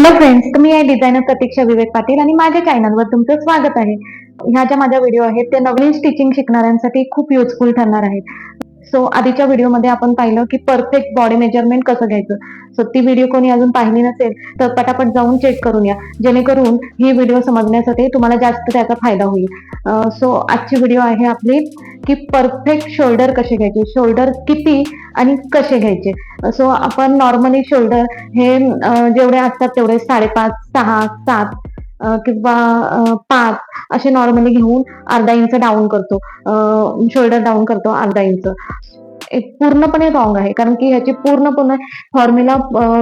Hello friends मी आहे designer प्रतीक्षा विवेक पाटील आणि माझ्या चॅनलवर तुमचं स्वागत आहे. ह्या ज्या माझ्या व्हिडिओ आहेत ते नवीन स्टिचिंग शिकणाऱ्यांसाठी खूप युजफुल ठरणार आहेत. सो आधीच्या व्हिडिओमध्ये आपण पाहिलं की परफेक्ट बॉडी मेजरमेंट कसं घ्यायचं? सो ती व्हिडिओ कोणी अजून पाहिली नसेल तर पटापट जाऊन चेक करून या. जेणेकरून ही व्हिडिओ समजण्यासाठी तुम्हाला जास्त त्याचा फायदा होईल. सो आजची व्हिडिओ आहे आपली की परफेक्ट शोल्डर कसे घ्यायचे? शोल्डर किती आणि कसे घ्यायचे? सो आपण नॉर्मली शोल्डर हे जेवढे असतात तेवढे साडेपाच सहा सात किंवा पाच असे नॉर्मली घेऊन अर्धा इंच डाऊन करतो. शोल्डर डाऊन करतो अर्धा इंच एक पूर्णपणे रॉंग आहे. कारण की ह्याची पूर्णपणे फॉर्म्युला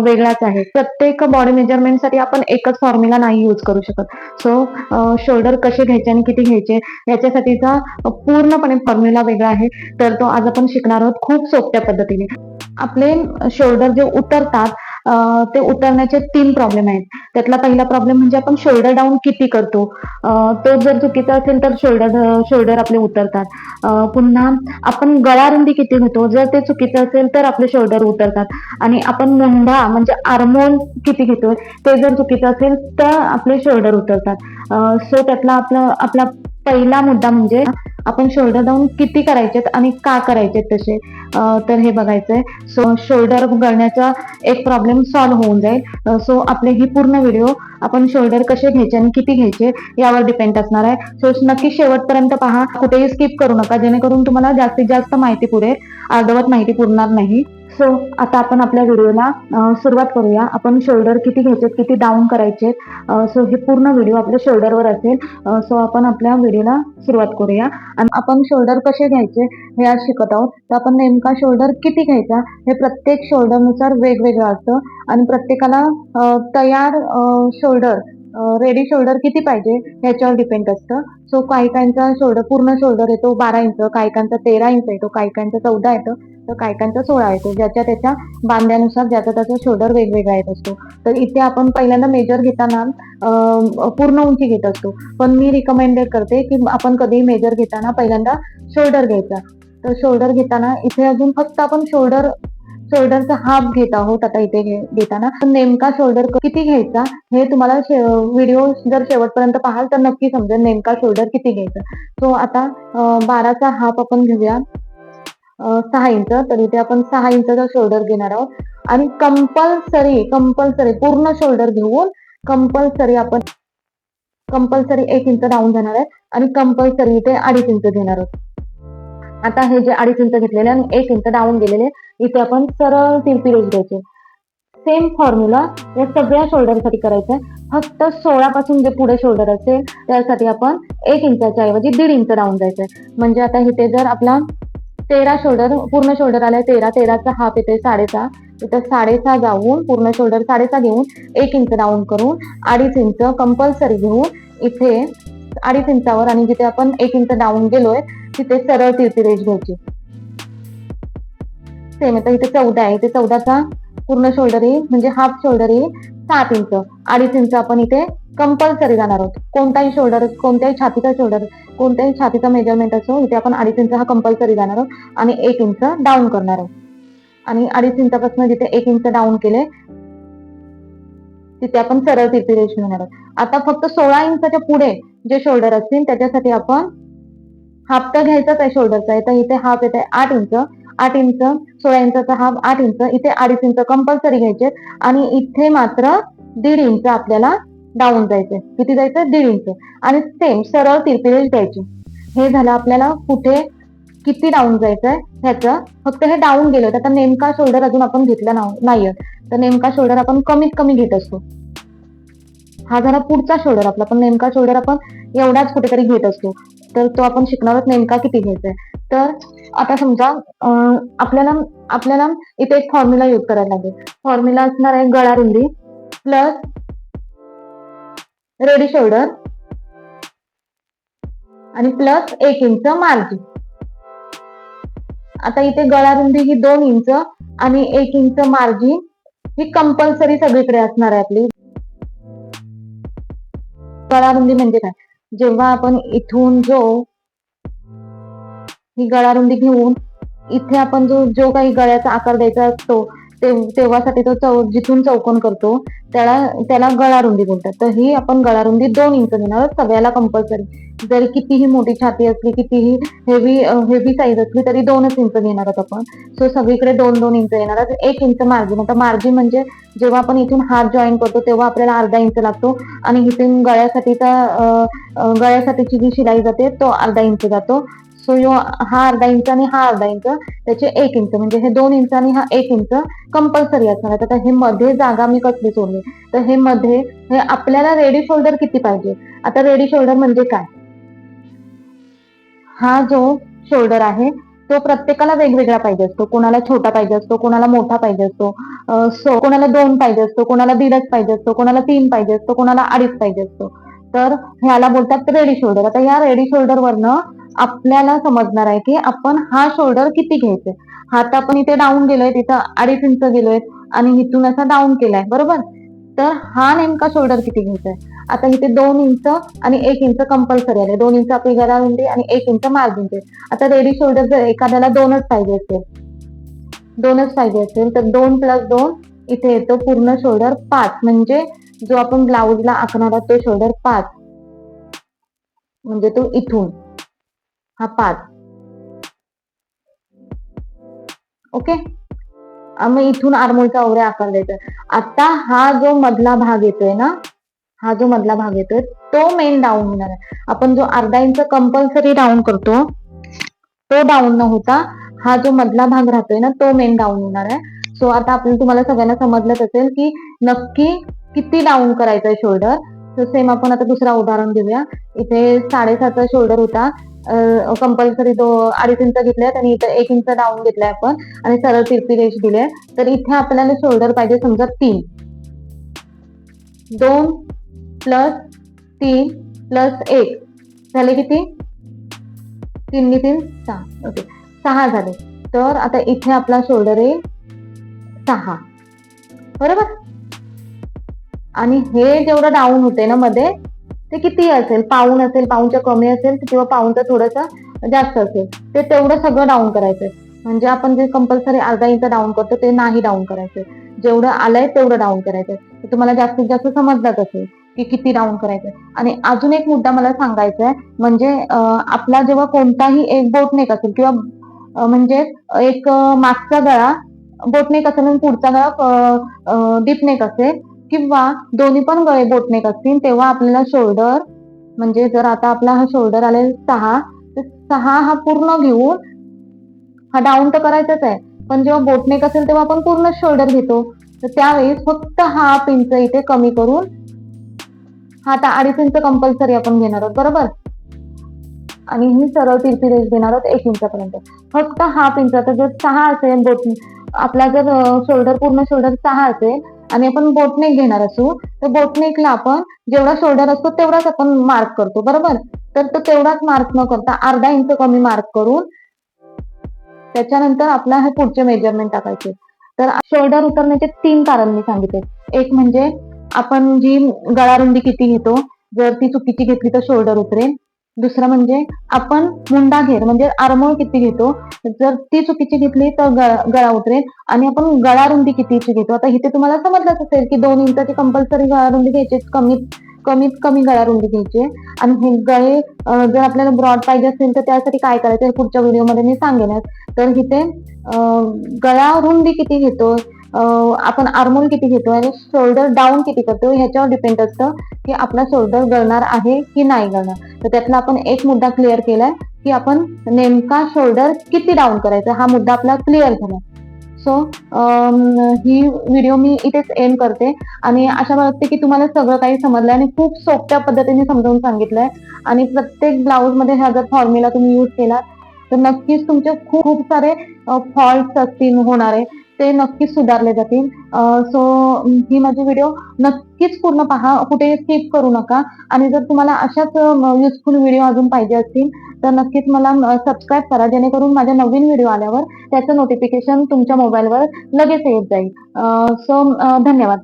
वेगळाच आहे. प्रत्येक बॉडी मेजरमेंटसाठी आपण एकच फॉर्म्युला नाही यूज करू शकत. सो शोल्डर कसे घ्यायचे आणि किती घ्यायचे याच्यासाठीचा पूर्णपणे फॉर्म्युला वेगळा आहे. तर तो आज आपण शिकणार आहोत खूप सोप्या पद्धतीने. आपले शोल्डर जे उतरतात ते उतरण्याचे तीन प्रॉब्लेम आहेत. त्यातला पहिला प्रॉब्लेम म्हणजे आपण शोल्डर डाऊन किती करतो? तो जर चुकीचा असेल तर शोल्डर शोल्डर आपले उतरतात. पुन्हा आपण गळारुंदी किती घेतो जर ते चुकीचं असेल तर आपले शोल्डर उतरतात. आणि आपण मुंढा म्हणजे आर्मोल किती घेतोय? ते जर चुकीचं असेल तर आपले शोल्डर उतरतात. सो त्यातला आपला आपला पहिला मुद्दा म्हणजे आपण शोल्डर डाऊन किती करायचेत आणि का करायचेत तसे? तर हे बघायचंय. सो शोल्डर करण्याचा एक प्रॉब्लेम सॉल्व्ह होऊन जाईल. सो आपले ही पूर्ण व्हिडिओ आपण शोल्डर कसे घ्यायचे आणि किती घ्यायचे यावर डिपेंड असणार आहे. सो नक्की शेवटपर्यंत पहा. कुठेही स्किप करू नका. जेणेकरून तुम्हाला जास्तीत जास्त माहिती पुढे अर्धवट माहिती पुरणार नाही. सो आता आपण आपल्या व्हिडिओला सुरुवात करूया. आपण शोल्डर किती घ्यायचे किती डाऊन करायचे सो हे पूर्ण व्हिडिओ आपल्या शोल्डरवर असेल. सो आपण आपल्या व्हिडिओला सुरुवात करूया. आणि आपण शोल्डर कसे घ्यायचे हे आज शिकत आहोत. तर आपण नेमका शोल्डर किती घ्यायचा हे प्रत्येक शोल्डरनुसार वेगवेगळं असतं. आणि प्रत्येकाला तयार शोल्डर रेडी शोल्डर किती पाहिजे ह्याच्यावर डिपेंड असतं. सो काही काहींचा शोल्डर पूर्ण शोल्डर येतो बारा इंच. काही काहींचा तेरा इंच येतो काही काहींचा चौदा येतो. तर कायकांचा काहींचा सोळा येतो ज्याच्या त्याच्या बांध्यानुसार ज्याचा त्याचा शोल्डर वेगवेगळा येत असतो. तर इथे आपण पहिल्यांदा मेजर घेताना पूर्ण उंची घेत असतो. पण मी रिकमेंडेड करते की आपण कधी मेजर घेताना पहिल्यांदा शोल्डर घ्यायचा. तर शोल्डर घेताना इथे अजून फक्त आपण शोल्डर शोल्डरचा हाफ घेत आहोत आता इथे घेताना. पण नेमका शोल्डर किती घ्यायचा हे तुम्हाला व्हिडिओ जर शेवटपर्यंत पाहाल तर नक्की समजेल नेमका शोल्डर किती घ्यायचा. सो आता बाराचा हाफ आपण घेऊया. सहा इंच तर इथे आपण सहा इंचचा शोल्डर घेणार आहोत. आणि कंपल्सरी कंपल्सरी पूर्ण शोल्डर घेऊन कंपल्सरी आपण कंपल्सरी एक इंच डाऊन जाणार आहे आणि कंपल्सरी इथे अडीच इंच घेणार आहोत. आता हे जे अडीच इंच घेतलेले आणि एक इंच डाऊन गेलेले इथे आपण सरळ तिरपी रेष द्यायचे सेम फॉर्म्युला या सगळ्या शोल्डरसाठी करायचं आहे. फक्त सोळा पासून जे पुढे शोल्डर असेल त्यासाठी आपण एक इंचाच्या ऐवजी दीड इंच डाऊन जायचंय म्हणजे आता इथे जर आपला तेरा शोल्डर पूर्ण शोल्डर आलाय तेरा तेराचा हाफ येते साडेसहा. इथं साडेसहा जाऊन पूर्ण शोल्डर साडेसहा घेऊन एक इंच डाऊन करून अडीच इंच कंपल्सरी घेऊन इथे अडीच इंचावर आणि जिथे आपण एक इंच डाऊन गेलोय तिथे सरळ तिरती रेष घ्यायची. सेम आता इथे चौदा आहे. इथे चौदाचा पूर्ण शोल्डर येईल म्हणजे हाफ शोल्डर येईल सात इंच. अडीच इंच आपण इथे कंपल्सरी जाणार आहोत. कोणताही शोल्डर कोणत्याही छातीचा शोल्डर कोणत्याही छातीचा मेजरमेंट असो इथे आपण अडीच इंच हा कंपल्सरी जाणार आहोत आणि एक इंच डाऊन करणार आहोत. आणि अडीच इंचापासून जिथे एक इंच डाऊन केले तिथे आपण सरळ तिरपी रेश घेणार आहोत. आता फक्त सोळा इंचाच्या पुढे जे शोल्डर असतील त्याच्यासाठी आपण हाफ तर घ्यायचाच आहे शोल्डरचा आहे तर इथे हाफ येत आहे आठ इंच. आठ इंच सोळा इंचाचा हाफ आठ इंच इथे अडीच इंच कंपल्सरी घ्यायचे आणि इथे मात्र दीड इंच आपल्याला डाऊन जायचंय किती जायचं? दीड इंच. आणि सेम सरळ तिरपिरी द्यायची हे झालं आपल्याला कुठे किती डाऊन जायचंय? ह्याचं. फक्त हे डाऊन गेलं. आता नेमका शोल्डर अजून आपण घेतला नाव- नाहीये. तर नेमका शोल्डर आपण कमीत कमी घेत असतो. हा झाला पुढचा शोल्डर आपला पण नेमका शोल्डर आपण एवढाच कुठेतरी घेत असतो. तर तो आपण शिकणार आहोत नेमका किती घ्यायचा आहे तर आता समजा आपल्याला आपल्याला इथे एक फॉर्म्युला युज करायला लागेल. फॉर्म्युला असणार आहे गळा रुंदी प्लस रेडी शोल्डर आणि प्लस एक इंच मार्जिन आता इथे गळा रुंदी ही दोन इंच आणि एक इंच मार्जिन ही कंपल्सरी सगळीकडे असणार आहे आपली. गळारुंदी म्हणजे काय? जेव्हा आपण इथून जो ही गळारुंदी घेऊन इथे आपण जो जो काही गळ्याचा आकार द्यायचा असतो तेव्हासाठी तो चौ जिथून चौकोन करतो त्याला त्याला गळारुंदी बोलतात. तर ही आपण गळारुंदी दोन इंच घेणार सगळ्याला कंपल्सरी जरी कितीही मोठी छाती असली कितीही हेवी हेवी साईज असली तरी दोनच इंच घेणार आहोत आपण. सो सगळीकडे दोन दोन इंच येणार आहोत. एक इंच मार्जिन आता मार्जिन म्हणजे जेव्हा आपण इथून हात जॉईन करतो तेव्हा आपल्याला अर्धा इंच लागतो. आणि इथून गळ्यासाठीचा गळ्यासाठीची जी शिलाई जाते तो अर्धा इंच जातो. सो यो हा अर्धा इंच आणि हा अर्धा इंच त्याचे एक इंच म्हणजे हे दोन इंच आणि हा एक इंच कंपल्सरी असणार आहे. तर हे मध्ये जागा मी कसली सोडली? तर हे मध्ये हे आपल्याला रेडी शोल्डर किती पाहिजे? आता रेडी शोल्डर म्हणजे काय? हा जो शोल्डर आहे तो प्रत्येकाला वेगवेगळा पाहिजे असतो. कोणाला छोटा पाहिजे असतो कोणाला मोठा पाहिजे असतो. सो कोणाला दोन पाहिजे असतो कोणाला दीडच पाहिजे असतो कोणाला तीन पाहिजे असतो कोणाला अडीच पाहिजे असतो. तर ह्याला बोलतात रेडी शोल्डर आता या रेडी शोल्डर वरनं आपल्याला समजणार आहे की आपण हा शोल्डर किती घ्यायचे हात आपण इथे डाऊन गेलोय तिथं अडीच इंच गेलोय आणि इथून असा डाऊन केलाय बरोबर? तर हा नेमका शोल्डर किती घ्यायचा आहे आता इथे दोन इंच आणि एक इंच कंपल्सरी आले दोन इंच आपली गळा रुंदी आणि एक इंच मार्जिनचे आता रेडी शोल्डर जर एखाद्याला दोनच पाहिजे असेल दोनच पाहिजे असेल तर दोन प्लस दोन इथे येतो पूर्ण शोल्डर पाच. म्हणजे जो आपण ब्लाऊजला आखणार आहोत तो शोल्डर पाच. म्हणजे तो इथून. हा पाच ओके मग इथून आरमोलचा ओवरे आकार द्यायचा. आता हा जो मधला भाग येतोय ना हा जो मधला भाग येतोय तो मेन डाऊन होणार आहे. आपण जो अर्धा इंच कंपल्सरी डाऊन करतो तो डाऊन न होता हा जो मधला भाग राहतोय ना तो मेन डाऊन होणार आहे. सो आता आपण तुम्हाला सगळ्यांना समजलंच असेल की नक्की किती डाऊन करायचंय शोल्डर तर सेम आपण आता दुसरा उदाहरण घेऊया. इथे साडेसातचा शोल्डर होता. कंपल्सरी दो अडीच इंच घेतल्यात आणि इथं एक इंच डाऊन घेतलाय आपण आणि सरळ तिरपी रेष दिले तर इथे आपल्याला शोल्डर पाहिजे समजा तीन. दोन प्लस तीन प्लस एक. झाले किती? तीन तीन सहा. ओके सहा झाले. तर आता इथे आपला शोल्डर आहे सहा. बरोबर? आणि हे जेवढं डाऊन होते ना मध्ये ते किती असेल? पाऊन असेल पाऊनच्या कमी असेल किंवा पाऊनचं थोडंसं जास्त असेल. ते तेवढं सगळं डाऊन करायचंय म्हणजे आपण जे कंपल्सरी अर्धा इंच डाऊन करतो ते नाही डाऊन करायचंय जेवढं आलंय तेवढं डाऊन करायचंय तुम्हाला जास्तीत जास्त समजलाच असेल की किती डाऊन करायचंय आणि अजून एक मुद्दा मला सांगायचा आहे. म्हणजे आपला जेव्हा कोणताही एक बोटनेक असेल किंवा म्हणजे एक मागचा गळा बोटनेक असेल आणि पुढचा गळा डीपनेक असेल किंवा दोन्ही पण गळे बोटनेक असतील तेव्हा आपल्याला शोल्डर म्हणजे जर आता आपला हा शोल्डर आले सहा तर सहा हा पूर्ण घेऊन हा डाऊन तर करायचाच आहे. पण जेव्हा बोटनेक असेल तेव्हा आपण पूर्ण शोल्डर घेतो. तर त्यावेळेस फक्त हा पिंच इथे कमी करून हा आता अडीच इंच कंपल्सरी आपण घेणार आहोत बरोबर? आणि ही सरळ तिरपी रेष घेणार आहोत एक इंचापर्यंत. फक्त हा पिंच आता जर सहा असेल बोट आपला जर शोल्डर पूर्ण शोल्डर सहा असेल आणि आपण बोटनेक घेणार असू तर बोटनेकला आपण जेवढा शोल्डर असतो तेवढाच आपण मार्क करतो बरोबर? तर तो तेवढाच मार्क न करता अर्धा इंच कमी मार्क करून त्याच्यानंतर आपला हे पुढचे मेजरमेंट टाकायचे. तर शोल्डर उतरण्याचे तीन कारण मी सांगितले. एक म्हणजे आपण जी गळारुंदी किती घेतो जर ती चुकीची घेतली तर शोल्डर उतरेल. दुसरं म्हणजे आपण मुंडा घेर म्हणजे आरमोळ किती घेतो जर ती चुकीची घेतली तर गळा गळा उतरेल. आणि आपण गळारुंदी कितीची घेतो? आता इथे तुम्हाला समजलंच असेल की दोन इंचाची कंपल्सरी गळारुंदी घ्यायची कमीत कमीत कमी गळारुंदी घ्यायची. आणि हे गळे जर आपल्याला ब्रॉड पाहिजे असेल तर त्यासाठी काय करायचं? हे पुढच्या व्हिडिओमध्ये मी सांगेनच. तर इथे गळा रुंदी किती घेतो? आपण आर्मोल किती घेतो आणि शोल्डर डाऊन किती करतो ह्याच्यावर डिपेंड असतं की आपला शोल्डर गळणार आहे की नाही गळणार. तर त्यातला आपण एक मुद्दा क्लिअर केलाय की आपण नेमका शोल्डर किती डाऊन करायचा हा मुद्दा आपला क्लिअर झाला. सो ही व्हिडिओ मी इथेच एंड करते आणि अशा वाटते की तुम्हाला सगळं काही समजलंय आणि खूप सोप्या पद्धतीने समजावून सांगितलंय. आणि प्रत्येक ब्लाऊजमध्ये हा जर फॉर्म्युला तुम्ही यूज केला तर नक्कीच तुमचे खूप खूप सारे फॉल्ट असतील होणारे. ते नक्कीच सुधारले जातील. सो ही माझी व्हिडिओ नक्कीच पूर्ण पहा. कुठे स्किप करू नका. आणि जर तुम्हाला अशाच युजफुल व्हिडिओ अजून पाहिजे असतील तर नक्कीच मला सबस्क्राईब करा. जेणेकरून माझ्या नवीन व्हिडिओ आल्यावर त्याचं नोटिफिकेशन तुमच्या मोबाईलवर लगेच येत जाईल. सो धन्यवाद.